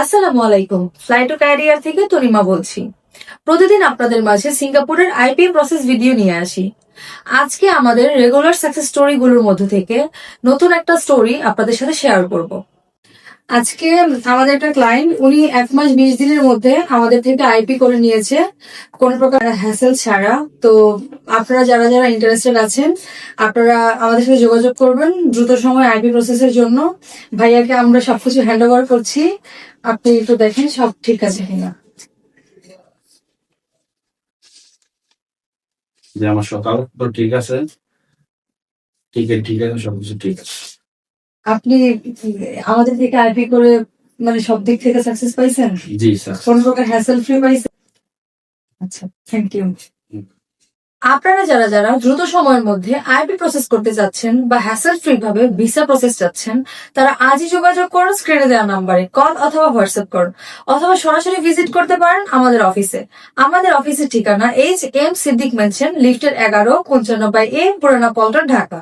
আসসালামু আলাইকুম। ফ্লাইটো ক্যারিয়ার থেকে তনিমা বলছি। প্রতিদিন আপনাদের মাঝে সিঙ্গাপুরের আইপি প্রসেস ভিডিও নিয়ে আসি। আজকে আমাদের রেগুলার সাকসেস স্টোরি গুলোর মধ্যে থেকে নতুন একটা স্টোরি আপনাদের সাথে শেয়ার করব। আজকে আমাদের একটা ক্লায়েন্ট উনি এক মাস বিশ দিনের মধ্যে আমাদের থেকে আইপি করে নিয়েছে কোনো প্রকার হ্যাসেল ছাড়া। তো আপনারা যারা যারা ইন্টারেস্টেড আছেন, আপনারা আমাদের সাথে যোগাযোগ করবেন দ্রুত সময় আইপি প্রসেসের জন্য। ভাইয়াকে আমরা সবকিছু হ্যান্ড ওভার করছি। আপনি একটু দেখেন সব ঠিক আছে কিনা। যে আমার সকাল তো ঠিক আছে। টিকিট ঠিক আছে, সবকিছু ঠিক আছে। আপনি আমাদের থেকে আইপি করে মানে সব দিক থেকে সাকসেস পাইছেন? জি স্যার কোন প্রকার হ্যাসেল ফ্রি পাইছেন? আচ্ছা থ্যাংক ইউ আপনারা যারা যারা দ্রুত সময়ের মধ্যে আইপি প্রসেস করতে যাচ্ছেন বা হ্যাসেল ফ্রি ভাবে ভিসা প্রসেস চাচ্ছেন তারা আজই যোগাযোগ করুন স্ক্রিনে দেওয়া নাম্বারে কল অথবা হোয়াটসঅ্যাপ করুন অথবা সরাসরি ভিজিট করতে পারেন আমাদের অফিসে আমাদের অফিসের ঠিকানা এইচ এম সিদ্দিক মেনশন লিফটের এগারো পঞ্চান্ন বাই এ পুরানা পল্টন ঢাকা।